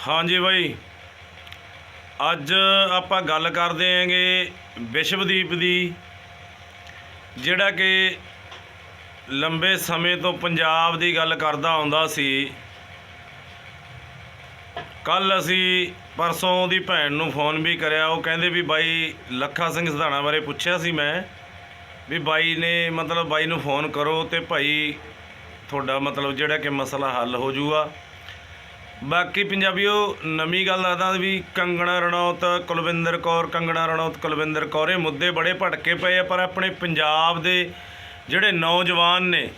ਹਾਂਜੀ ਬਾਈ। ਅੱਜ ਆਪਾਂ ਗੱਲ ਕਰਦੇ ਆਂਗੇ ਵਿਸ਼ਵਦੀਪ ਦੀ, ਜਿਹੜਾ ਕਿ ਲੰਬੇ ਸਮੇਂ ਤੋਂ ਪੰਜਾਬ ਦੀ ਗੱਲ ਕਰਦਾ ਆਉਂਦਾ ਸੀ। ਕੱਲ ਅਸੀਂ ਪਰਸੋਂ ਉਹਦੀ ਭੈਣ ਨੂੰ ਫੋਨ ਵੀ ਕਰਿਆ, ਉਹ ਕਹਿੰਦੇ ਵੀ ਬਾਈ ਲੱਖਾ ਸਿੰਘ ਸਧਾਣਾ ਬਾਰੇ ਪੁੱਛਿਆ ਸੀ ਮੈਂ, ਵੀ ਬਾਈ ਨੇ ਮਤਲਬ ਬਾਈ ਨੂੰ ਫੋਨ ਕਰੋ ਤੇ ਭਾਈ ਤੁਹਾਡਾ ਮਤਲਬ ਜਿਹੜਾ ਕਿ ਮਸਲਾ ਹੱਲ ਹੋ ਜੂਗਾ। ਬਾਕੀ ਪੰਜਾਬੀਓ, ਨਵੀਂ ਗੱਲ ਆਦਾ ਵੀ ਕੰਗਣਾ ਰਣੌਤ, ਕੁਲਵਿੰਦਰ ਕੌਰ, ਕੰਗਣਾ ਰਣੌਤ, ਕੁਲਵਿੰਦਰ ਕੌਰ, ਇਹ ਮੁੱਦੇ ਬੜੇ ਭਟਕੇ ਪਏ ਆ, ਪਰ ਆਪਣੇ ਪੰਜਾਬ ਦੇ ਜਿਹੜੇ ਨੌਜਵਾਨ ਨੇ,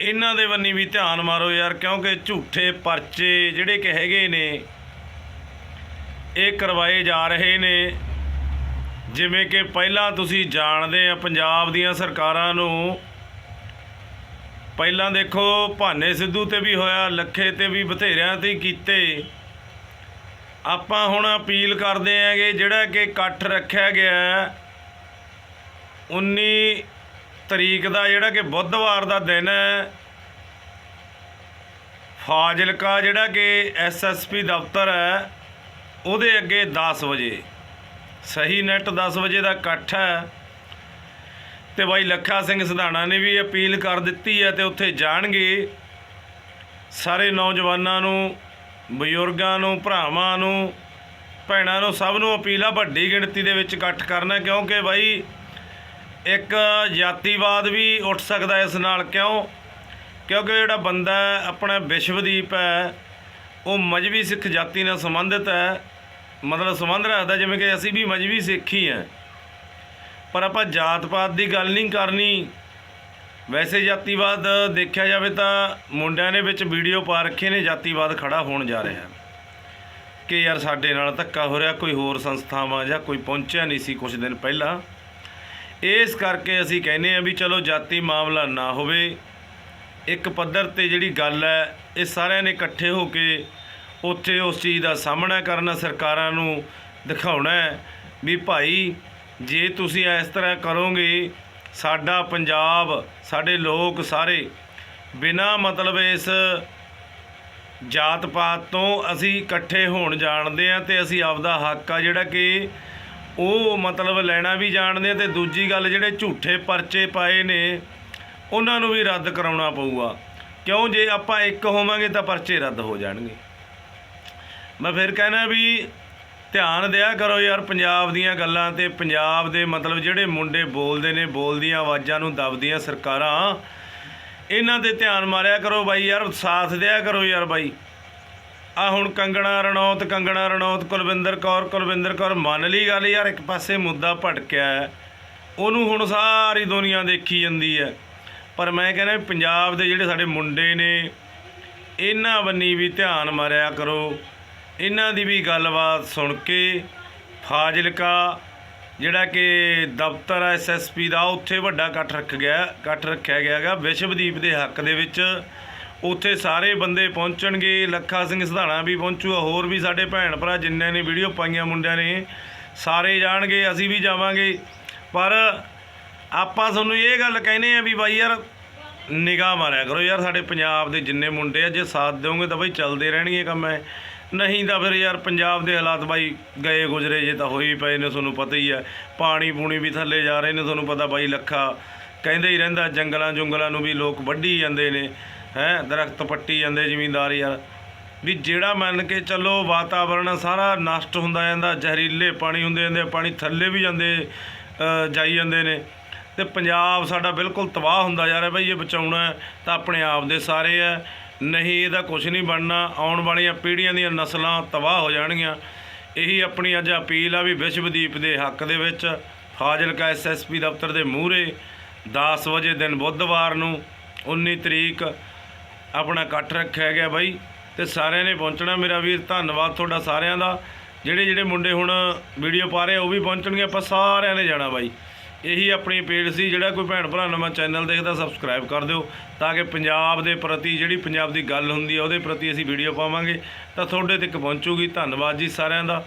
ਇਹਨਾਂ ਦੇ ਬੰਨੀ ਵੀ ਧਿਆਨ ਮਾਰੋ ਯਾਰ, ਕਿਉਂਕਿ ਝੂਠੇ ਪਰਚੇ ਜਿਹੜੇ ਕਿ ਹੈਗੇ ਨੇ, ਇਹ ਕਰਵਾਏ ਜਾ ਰਹੇ ਨੇ। ਜਿਵੇਂ ਕਿ ਪਹਿਲਾਂ ਤੁਸੀਂ ਜਾਣਦੇ ਆ, ਪੰਜਾਬ ਦੀਆਂ ਸਰਕਾਰਾਂ ਨੂੰ ਪਹਿਲਾਂ ਦੇਖੋ ਭਾਨੇ ਸਿੱਧੂ ਤੇ ਵੀ ਹੋਇਆ ਲੱਖੇ ਤੇ ਵੀ ਬਥੇਰਿਆਂ ਤੇ ਹੀ ਕੀਤੇ। ਆਪਾਂ ਹੁਣ ਅਪੀਲ ਕਰਦੇ ਆਂਗੇ ਜਿਹੜਾ ਕਿ ਇਕੱਠ ਰੱਖਿਆ ਗਿਆ ਹੈ, 19 ਤਰੀਕ ਦਾ ਜਿਹੜਾ ਕਿ ਬੁੱਧਵਾਰ ਦਾ ਦਿਨ ਹੈ ਫਾਜ਼ਿਲਕਾ ਜਿਹੜਾ ਕਿ ਐਸਐਸਪੀ ਦਫ਼ਤਰ ਹੈ ਉਹਦੇ ਅੱਗੇ 10 ਵਜੇ। ਸਹੀ ਨੈਟ 10 ਵਜੇ ਦਾ ਇਕੱਠ ਹੈ। ਤੇ ਬਾਈ ਲੱਖਾ ਸਿੰਘ ਸਧਾਣਾ ਨੇ ਵੀ ਅਪੀਲ ਕਰ ਦਿੱਤੀ ਹੈ ਤੇ ਉੱਥੇ ਜਾਣਗੇ। ਸਾਰੇ ਨੌਜਵਾਨਾਂ ਨੂੰ, ਬਜ਼ੁਰਗਾਂ ਨੂੰ, ਭਰਾਵਾਂ ਨੂੰ, ਭੈਣਾਂ ਨੂੰ ਸਭ ਨੂੰ ਅਪੀਲ ਆ ਵੱਡੀ ਗਿਣਤੀ ਦੇ ਵਿੱਚ ਇਕੱਠ ਕਰਨਾ, ਕਿਉਂਕਿ ਬਾਈ ਇੱਕ ਜਾਤੀਵਾਦ ਵੀ ਉੱਠ ਸਕਦਾ ਇਸ ਨਾਲ। ਕਿਉਂ? ਕਿਉਂਕਿ ਜਿਹੜਾ ਬੰਦਾ ਆਪਣਾ ਵਿਸ਼ਵਦੀਪ ਹੈ, ਉਹ ਮਜਬੀ ਸਿੱਖ ਜਾਤੀ ਨਾਲ ਸੰਬੰਧਿਤ ਹੈ। ਮਤਲਬ ਸੰਬੰਧ ਰੱਖਦਾ, ਜਿਵੇਂ ਕਿ ਅਸੀਂ ਵੀ ਮਜਬੀ ਸਿੱਖ ਹੀ ਹਾਂ। ਪਰ ਆਪਾਂ ਜਾਤ ਪਾਤ ਦੀ ਗੱਲ ਨਹੀਂ ਕਰਨੀ। ਵੈਸੇ ਜਾਤੀਵਾਦ ਦੇਖਿਆ ਜਾਵੇ ਤਾਂ ਮੁੰਡਿਆਂ ਨੇ ਵਿੱਚ ਵੀਡੀਓ ਪਾ ਰੱਖੇ ਨੇ, ਜਾਤੀਵਾਦ ਖੜਾ ਹੋਣ ਜਾ ਰਿਹਾ। ਕਿ ਯਾਰ ਸਾਡੇ ਨਾਲ ਧੱਕਾ ਹੋ ਰਿਹਾ, ਕੋਈ ਹੋਰ ਸੰਸਥਾਵਾਂ ਜਾਂ ਕੋਈ ਪਹੁੰਚਿਆ ਨਹੀਂ ਸੀ ਕੁਝ ਦਿਨ ਪਹਿਲਾਂ। ਇਸ ਕਰਕੇ ਅਸੀਂ ਕਹਿੰਦੇ ਆ ਵੀ ਚਲੋ ਜਾਤੀ ਮਾਮਲਾ ਨਾ ਹੋਵੇ। ਇੱਕ ਪੱਧਰ ਤੇ ਜਿਹੜੀ ਗੱਲ ਹੈ, ਇਹ ਸਾਰਿਆਂ ਨੇ ਇਕੱਠੇ ਹੋ ਕੇ ਉੱਥੇ ਉਸ ਚੀਜ਼ ਦਾ ਸਾਹਮਣਾ ਕਰਨਾ ਸਰਕਾਰਾਂ ਨੂੰ ਦਿਖਾਉਣਾ ਹੈ ਵੀ ਭਾਈ ਜੇ ਤੁਸੀਂ ਇਸ ਤਰ੍ਹਾਂ ਕਰੋਗੇ, ਸਾਡਾ ਪੰਜਾਬ, ਸਾਡੇ ਲੋਕ ਸਾਰੇ ਬਿਨਾ ਮਤਲਬ ਇਸ ਜਾਤ ਪਾਤ ਤੋਂ ਅਸੀਂ ਇਕੱਠੇ ਹੋਣ ਜਾਣਦੇ ਆ ਤੇ ਅਸੀਂ ਆਪਦਾ ਹੱਕ ਆ ਜਿਹੜਾ ਕਿ ਉਹ ਮਤਲਬ ਲੈਣਾ ਵੀ ਜਾਣਦੇ ਆ ਤੇ ਦੂਜੀ ਗੱਲ ਜਿਹੜੇ ਝੂਠੇ ਪਰਚੇ ਪਾਏ ਨੇ, ਉਹਨਾਂ ਨੂੰ ਵੀ ਰੱਦ ਕਰਾਉਣਾ ਪਊਗਾ। ਕਿਉਂ? ਜੇ ਆਪਾਂ ਇੱਕ ਹੋਵਾਂਗੇ ਤਾਂ ਪਰਚੇ ਰੱਦ ਹੋ ਜਾਣਗੇ। ਮੈਂ ਫਿਰ ਕਹਿਣਾ ਵੀ ਧਿਆਨ ਦਿਆ ਕਰੋ ਯਾਰ ਪੰਜਾਬ ਦੀਆਂ ਗੱਲਾਂ ਤੇ ਪੰਜਾਬ ਦੇ ਮਤਲਬ ਜਿਹੜੇ ਮੁੰਡੇ ਬੋਲਦੇ ਨੇ, ਬੋਲਦੀਆਂ ਆਵਾਜ਼ਾਂ ਨੂੰ ਦਬਦੀਆਂ ਸਰਕਾਰਾਂ, ਇਹਨਾਂ ਤੇ ਧਿਆਨ ਮਾਰਿਆ ਕਰੋ ਬਾਈ ਯਾਰ, ਸਾਥ ਦਿਆ ਕਰੋ ਯਾਰ ਬਾਈ। ਆ ਹੁਣ ਕੰਗਣਾ ਰਣੌਤ ਕੰਗਣਾ ਰਣੌਤ, ਕੁਲਵਿੰਦਰ ਕੌਰ ਕੁਲਵਿੰਦਰ ਕੌਰ, ਮੰਨ ਲਈ ਗੱਲ ਯਾਰ, ਇੱਕ ਪਾਸੇ ਮੁੱਦਾ ਭਟਕਿਆ ਉਹਨੂੰ ਹੁਣ ਸਾਰੀ ਦੁਨੀਆ ਦੇਖੀ ਜਾਂਦੀ ਹੈ। ਪਰ ਮੈਂ ਕਹਿੰਦਾ ਪੰਜਾਬ ਦੇ ਜਿਹੜੇ ਸਾਡੇ ਮੁੰਡੇ ਨੇ, ਇਹਨਾਂ ਬੰਨੀ ਵੀ ਧਿਆਨ ਮਾਰਿਆ ਕਰੋ। ਇਹਨਾਂ ਦੀ ਵੀ ਗੱਲਬਾਤ ਸੁਣ ਕੇ ਫਾਜ਼ਿਲਕਾ, ਜਿਹੜਾ ਕਿ ਦਫ਼ਤਰ ਐਸਐਸਪੀ ਦਾ, ਉੱਥੇ ਵੱਡਾ ਇਕੱਠ ਰੱਖ ਗਿਆ, ਇਕੱਠ ਰੱਖਿਆ ਗਿਆ ਹੈਗਾ। ਵਿਸ਼ਵਦੀਪ ਦੇ ਹੱਕ ਦੇ ਵਿੱਚ ਉੱਥੇ ਸਾਰੇ ਬੰਦੇ ਪਹੁੰਚਣਗੇ, ਲੱਖਾ ਸਿੰਘ ਸਧਾਣਾ ਵੀ ਪਹੁੰਚੂਗਾ, ਹੋਰ ਵੀ ਸਾਡੇ ਭੈਣ ਭਰਾ ਜਿੰਨਿਆਂ ਨੇ ਵੀਡੀਓ ਪਾਈਆਂ ਮੁੰਡਿਆਂ ਨੇ, ਸਾਰੇ ਜਾਣਗੇ, ਅਸੀਂ ਵੀ ਜਾਵਾਂਗੇ। ਪਰ ਆਪਾਂ ਤੁਹਾਨੂੰ ਇਹ ਗੱਲ ਕਹਿੰਦੇ ਆ ਵੀ ਬਾਈ ਯਾਰ, ਨਿਗਾਹ ਮਾਰਿਆ ਕਰੋ ਯਾਰ, ਸਾਡੇ ਪੰਜਾਬ ਦੇ ਜਿੰਨੇ ਮੁੰਡੇ ਆ, ਜੇ ਸਾਥ ਦਿਓਗੇ ਤਾਂ ਬਾਈ ਚੱਲਦੇ ਰਹਿਣਗੇ ਕੰਮ ਐ। ਨਹੀਂ ਤਾਂ ਫਿਰ ਯਾਰ ਪੰਜਾਬ ਦੇ ਹਾਲਾਤ ਬਾਈ ਗਏ ਗੁਜਰੇ, ਜੇ ਤਾਂ ਹੋਈ ਪਏ ਨੇ, ਤੁਹਾਨੂੰ ਪਤਾ ਹੀ ਹੈ। ਪਾਣੀ ਪੂਣੀ ਵੀ ਥੱਲੇ ਜਾ ਰਹੇ ਨੇ, ਤੁਹਾਨੂੰ ਪਤਾ ਬਾਈ ਲੱਖਾ ਕਹਿੰਦੇ ਹੀ ਰਹਿੰਦਾ, ਜੰਗਲਾਂ ਜੁੰਗਲਾਂ ਨੂੰ ਵੀ ਲੋਕ ਵੱਢੀ ਜਾਂਦੇ ਨੇ, ਹੈ, ਦਰਖਤ ਪੱਟੀ ਜਾਂਦੇ ਜ਼ਿਮੀਂਦਾਰ ਯਾਰ। ਵੀ ਜਿਹੜਾ ਮੰਨ ਕੇ ਚੱਲੋ ਵਾਤਾਵਰਣ ਸਾਰਾ ਨਸ਼ਟ ਹੁੰਦਾ ਜਾਂਦਾ, ਜ਼ਹਿਰੀਲੇ ਪਾਣੀ ਹੁੰਦੇ ਜਾਂਦੇ ਪਾਣੀ ਥੱਲੇ ਵੀ ਜਾਂਦੇ ਜਾਈ ਜਾਂਦੇ ਨੇ। ਤੇ ਪੰਜਾਬ ਸਾਡਾ ਬਿਲਕੁਲ ਤਬਾਹ ਹੁੰਦਾ ਜਾ ਰਿਹਾ ਬਈ, ਇਹ ਬਚਾਉਣਾ ਹੈ ਤਾਂ ਆਪਣੇ ਆਪ ਦੇ ਸਾਰੇ ਹੈ। ਨਹੀਂ, ਇਹਦਾ ਕੁਝ ਨਹੀਂ ਬਣਨਾ। ਆਉਣ ਵਾਲੀਆਂ ਪੀੜ੍ਹੀਆਂ ਦੀਆਂ ਨਸਲਾਂ ਤਬਾਹ ਹੋ ਜਾਣਗੀਆਂ। ਇਹੀ ਆਪਣੀ ਅੱਜ ਅਪੀਲ ਆ ਵੀ ਵਿਸ਼ਵਦੀਪ ਦੇ ਹੱਕ ਦੇ ਵਿੱਚ ਫਾਜ਼ਿਲਕਾ ਐਸਐਸਪੀ ਦਫ਼ਤਰ ਦੇ ਮੂਹਰੇ 10 ਵਜੇ ਦਿਨ ਬੁੱਧਵਾਰ ਨੂੰ 19 ਤਰੀਕ ਆਪਣਾ ਇਕੱਠ ਰੱਖਿਆ ਗਿਆ ਬਾਈ, ਤੇ ਸਾਰਿਆਂ ਨੇ ਪਹੁੰਚਣਾ ਮੇਰਾ ਵੀਰ। ਧੰਨਵਾਦ ਤੁਹਾਡਾ ਸਾਰਿਆਂ ਦਾ। ਜਿਹੜੇ ਜਿਹੜੇ ਮੁੰਡੇ ਹੁਣ ਵੀਡੀਓ ਪਾ ਰਹੇ ਉਹ ਵੀ ਪਹੁੰਚਣਗੇ। ਆਪਾਂ ਸਾਰਿਆਂ ਨੇ ਜਾਣਾ ਬਾਈ। ਇਹੀ ਆਪਣੀ ਅਪੀਲ ਸੀ, ਜਿਹੜਾ ਕੋਈ ਭੈਣ ਭਰਾ ਨਵਾਂ ਚੈਨਲ ਦੇਖਦਾ ਸਬਸਕ੍ਰਾਈਬ ਕਰ ਦਿਓ, ਤਾਂ ਕਿ ਪੰਜਾਬ ਦੇ ਪ੍ਰਤੀ ਜਿਹੜੀ ਪੰਜਾਬ ਦੀ ਗੱਲ ਹੁੰਦੀ ਹੈ ਉਹਦੇ ਪ੍ਰਤੀ ਅਸੀਂ ਵੀਡੀਓ ਪਾਵਾਂਗੇ। ਤਾਂ ਤੁਹਾਡੇ ਤੱਕ ਪਹੁੰਚੂਗੀ। ਧੰਨਵਾਦ ਜੀ ਸਾਰਿਆਂ ਦਾ।